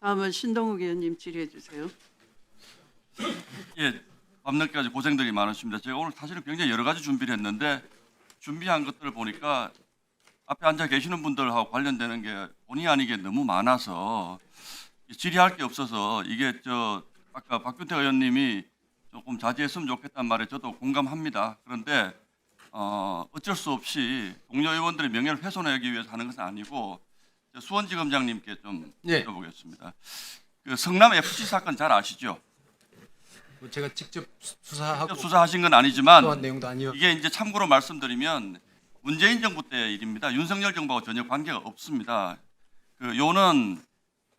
다음은 신동욱 의원님 질의해 주세요. 예, 밤늦게까지 고생들이 많으십니다. 제가 오늘 사실은 굉장히 여러 가지 준비를 했는데 준비한 것들을 보니까 앞에 앉아 계시는 분들하고 관련되는 게 본의 아니게 너무 많아서 질의할 게 없어서 이게 저 아까 박균태 의원님이 조금 자제했으면 좋겠다는 말에 저도 공감합니다. 그런데 어, 어쩔 수 없이 동료 의원들의 명예를 훼손하기 위해서 하는 것은 아니고 저 수원지검장님께 좀 예. 여쭤보겠습니다. 그 성남 FC 사건 잘 아시죠? 뭐 제가 직접 수- 수사하고 직접 수사하신 건 아니지만 내용도 아니요. 이게 이제 참고로 말씀드리면 문재인 정부 때 일입니다. 윤석열 정부하고 전혀 관계가 없습니다. 그 요는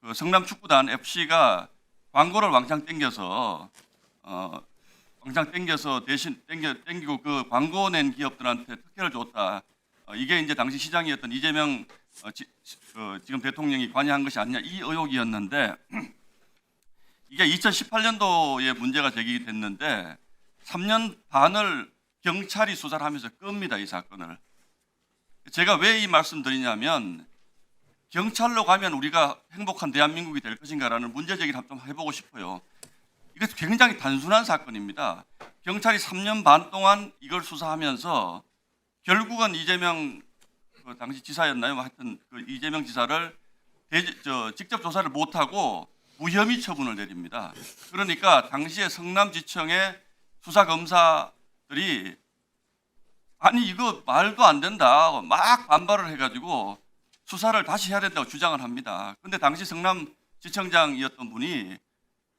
그 성남 축구단 FC가 광고를 왕창 땡겨서 어 왕창 땡겨서 대신 땡겨 땡기고 그 광고 낸 기업들한테 특혜를 줬다. 어, 이게 이제 당시 시장이었던 이재명 어, 지, 그 지금 대통령이 관여한 것이 아니냐 이 의혹이었는데 이게 2018년도에 문제가 제기됐는데 3년 반을 경찰이 수사를 하면서 끕니다 이 사건을. 제가 왜 이 말씀 드리냐면 경찰로 가면 우리가 행복한 대한민국이 될 것인가라는 문제 제기를 좀 해보고 싶어요. 이거 굉장히 단순한 사건입니다. 경찰이 3년 반 동안 이걸 수사하면서 결국은 이재명 그 당시 지사였나요? 뭐 하여튼 그 이재명 지사를 대, 저, 직접 조사를 못하고 무혐의 처분을 내립니다. 그러니까 당시에 성남지청의 수사 검사들이 아니 이거 말도 안 된다 막 반발을 해가지고 수사를 다시 해야 된다고 주장을 합니다. 근데 당시 성남지청장이었던 분이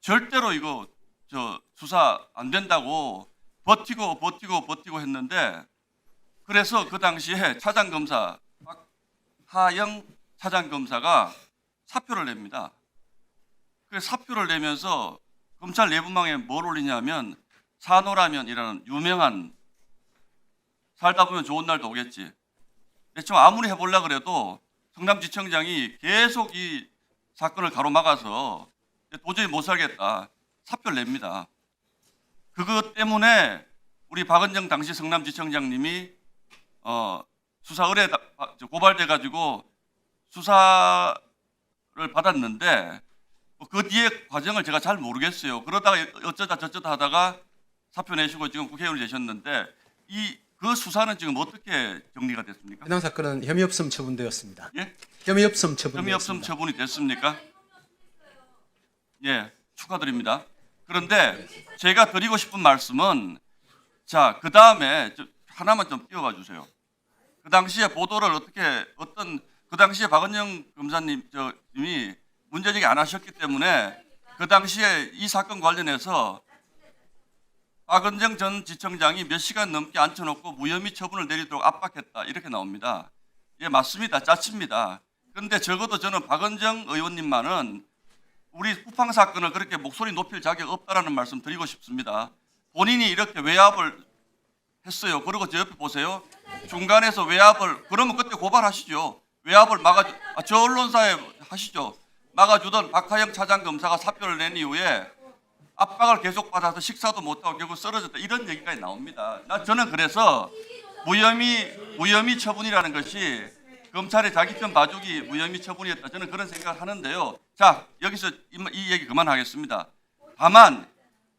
절대로 이거 저 수사 안 된다고 버티고 버티고 버티고 했는데 그래서 그 당시에 차장 검사 박하영 차장 검사가 사표를 냅니다. 그 사표를 내면서 검찰 내부망에 뭘 올리냐면 산호라면이라는 유명한 살다 보면 좋은 날도 오겠지. 대충 아무리 해보려 그래도 성남지청장이 계속 이 사건을 가로막아서 도저히 못 살겠다 사표를 냅니다. 그것 때문에 우리 박은정 당시 성남지청장님이 어, 수사 의뢰 고발돼 가지고 수사를 받았는데 뭐그 뒤에 과정을 제가 잘 모르겠어요. 그러다가 어쩌다 저쩌다 하다가 사표 내시고 지금 국회의원이 되셨는데 이 그 수사는 지금 어떻게 정리가 됐습니까? 해당 사건은 혐의 없음 처분되었습니다. 예? 혐의 없음 처분. 혐의 없음 처분이 됐습니까? 예, 축하드립니다. 그런데 제가 드리고 싶은 말씀은 자, 그 다음에 하나만 좀 띄워봐 주세요. 그 당시에 보도를 어떻게 어떤 그 당시에 박은영 검사님 저님이 문제 제기 안 하셨기 때문에 그 당시에 이 사건 관련해서 박은정 전 지청장이 몇 시간 넘게 앉혀놓고 무혐의 처분을 내리도록 압박했다 이렇게 나옵니다. 예 맞습니다. 짜칩니다. 그런데 적어도 저는 박은정 의원님만은 우리 후팡 사건을 그렇게 목소리 높일 자격 없다라는 말씀 드리고 싶습니다. 본인이 이렇게 외압을 했어요. 그리고 저 옆에 보세요. 중간에서 외압을 그러면 그때 고발하시죠. 외압을 막아 아, 저 언론사에 하시죠. 막아주던 박하영 차장 검사가 사표를 낸 이후에 압박을 계속 받아서 식사도 못하고 결국 쓰러졌다 이런 얘기까지 나옵니다. 나 저는 그래서 무혐의 무혐의 처분이라는 것이 검찰의 자기 편 봐주기 무혐의 처분이었다. 저는 그런 생각을 하는데요. 자 여기서 이, 이 얘기 그만하겠습니다. 다만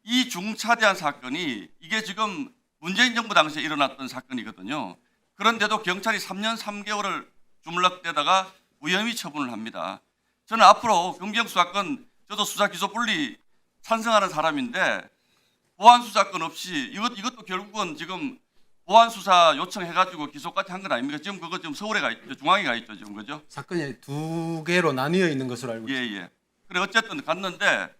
이 중차대한 사건이 이게 지금 문재인 정부 당시에 일어났던 사건이거든요. 그런데도 경찰이 3년 3개월을 주물럭대다가 무혐의 처분을 합니다. 저는 앞으로 경비형 수사건 저도 수사 기소 분리 찬성하는 사람인데 보안 수사권 없이 이것 이것도 결국은 지금 보안 수사 요청해가지고 기소까지 한 건 아닙니까? 지금 그거 지금 서울에 가 있죠, 중앙에 가 있죠, 지금 그죠? 사건이 두 개로 나뉘어 있는 것으로 알고 예, 있습니다. 예. 그래 어쨌든 갔는데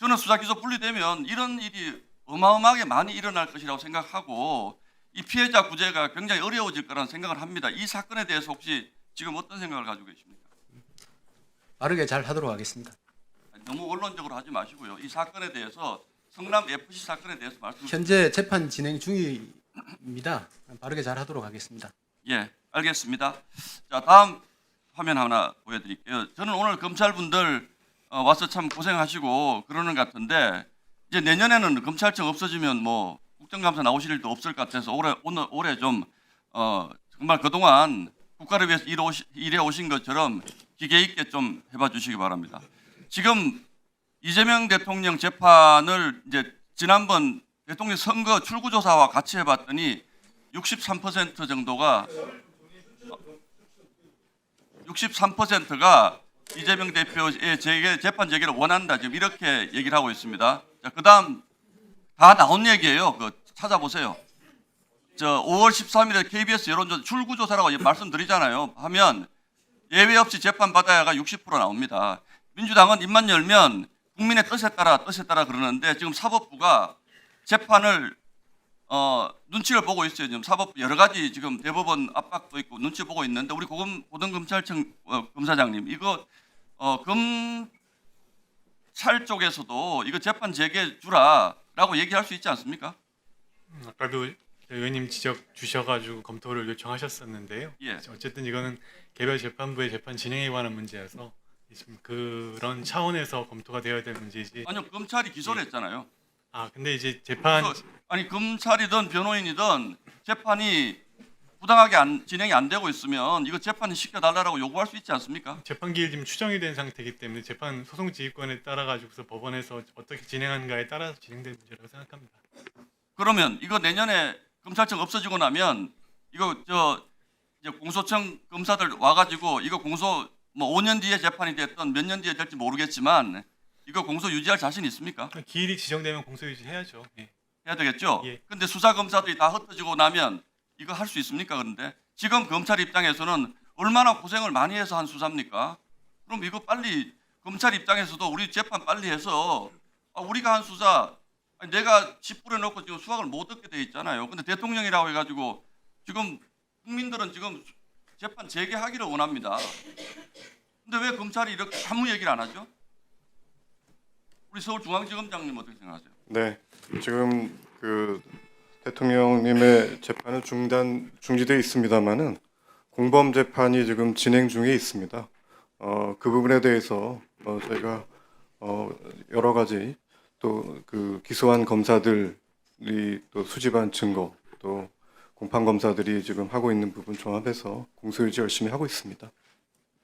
저는 수사 기소 분리되면 이런 일이 어마어마하게 많이 일어날 것이라고 생각하고 이 피해자 구제가 굉장히 어려워질 거라는 생각을 합니다. 이 사건에 대해서 혹시 지금 어떤 생각을 가지고 계십니까? 빠르게 잘 하도록 하겠습니다. 너무 언론적으로 하지 마시고요. 이 사건에 대해서 성남 FC 사건에 대해서 말씀. 현재 재판 진행 중입니다. 빠르게 잘 하도록 하겠습니다. 예, 알겠습니다. 자, 다음 화면 하나 보여드릴게요. 저는 오늘 검찰분들 어, 와서 참 고생하시고 그러는 것 같은데 이제 내년에는 검찰청 없어지면 뭐 국정감사 나오실 일도 없을 것 같아서 올해 오늘 올해 좀 어, 정말 그동안 국가를 위해서 일해 오시- 일해 오신 것처럼 기계 있게 좀 해봐 주시기 바랍니다. 지금 이재명 대통령 재판을 이제 지난번 대통령 선거 출구조사와 같이 해봤더니 63% 정도가 63%가 이재명 대표의 재판 재개를 원한다 지금 이렇게 얘기를 하고 있습니다. 자, 그 다음 다 나온 얘기예요. 그 찾아보세요. 저 5월 13일에 KBS 여론조사 출구조사라고 말씀드리잖아요. 하면 예외 없이 재판 받아야가 60% 나옵니다. 민주당은 입만 열면 국민의 뜻에 따라 뜻에 따라 그러는데 지금 사법부가 재판을 어, 눈치를 보고 있어요. 지금 사법 여러 가지 지금 대법원 압박도 있고 눈치 보고 있는데 우리 고검 고등검찰청 어, 검사장님 이거 어, 검 찰 쪽에서도 이거 재판 재개 주라라고 얘기할 수 있지 않습니까? 음, 아까도 의원님 지적 주셔가지고 검토를 요청하셨었는데요. 예. 어쨌든 이거는 개별 재판부의 재판 진행에 관한 문제여서 지금 그런 차원에서 검토가 되어야 될 문제이지. 아니요 검찰이 기소를 했잖아요. 아 근데 이제 재판 그, 아니 검찰이든 변호인이든 재판이 부당하게 안, 진행이 안 되고 있으면 이거 재판이 시켜달라고 요구할 수 있지 않습니까? 재판 기일 지금 추정이 된 상태이기 때문에 재판 소송 지휘권에 따라 가지고서 법원에서 어떻게 진행하는가에 따라서 진행될 문제라고 생각합니다. 그러면 이거 내년에 검찰청 없어지고 나면 이거 저 이제 공소청 검사들 와가지고 이거 공소 뭐 5년 뒤에 재판이 됐던 몇 년 뒤에 될지 모르겠지만 이거 공소 유지할 자신 있습니까? 기일이 지정되면 공소 유지 해야죠. 예. 해야 되겠죠. 예. 근데 수사 검사들이 다 흩어지고 나면 이거 할 수 있습니까? 그런데 지금 검찰 입장에서는 얼마나 고생을 많이 해서 한 수사입니까? 그럼 이거 빨리 검찰 입장에서도 우리 재판 빨리 해서 아, 우리가 한 수사 내가 집 뿌려놓고 지금 수학을 못 얻게 돼 있잖아요. 근데 대통령이라고 해가지고 지금 국민들은 지금 재판 재개하기를 원합니다. 근데 왜 검찰이 이렇게 아무 얘기를 안 하죠? 우리 서울중앙지검장님 어떻게 생각하세요? 네, 지금 그 대통령님의 재판은 중단 중지돼 있습니다만은 공범 재판이 지금 진행 중에 있습니다. 어, 그 부분에 대해서 어, 저희가 어, 여러 가지 또 그 기소한 검사들이 또 수집한 증거 또 공판 검사들이 지금 하고 있는 부분 종합해서 공소유지 열심히 하고 있습니다.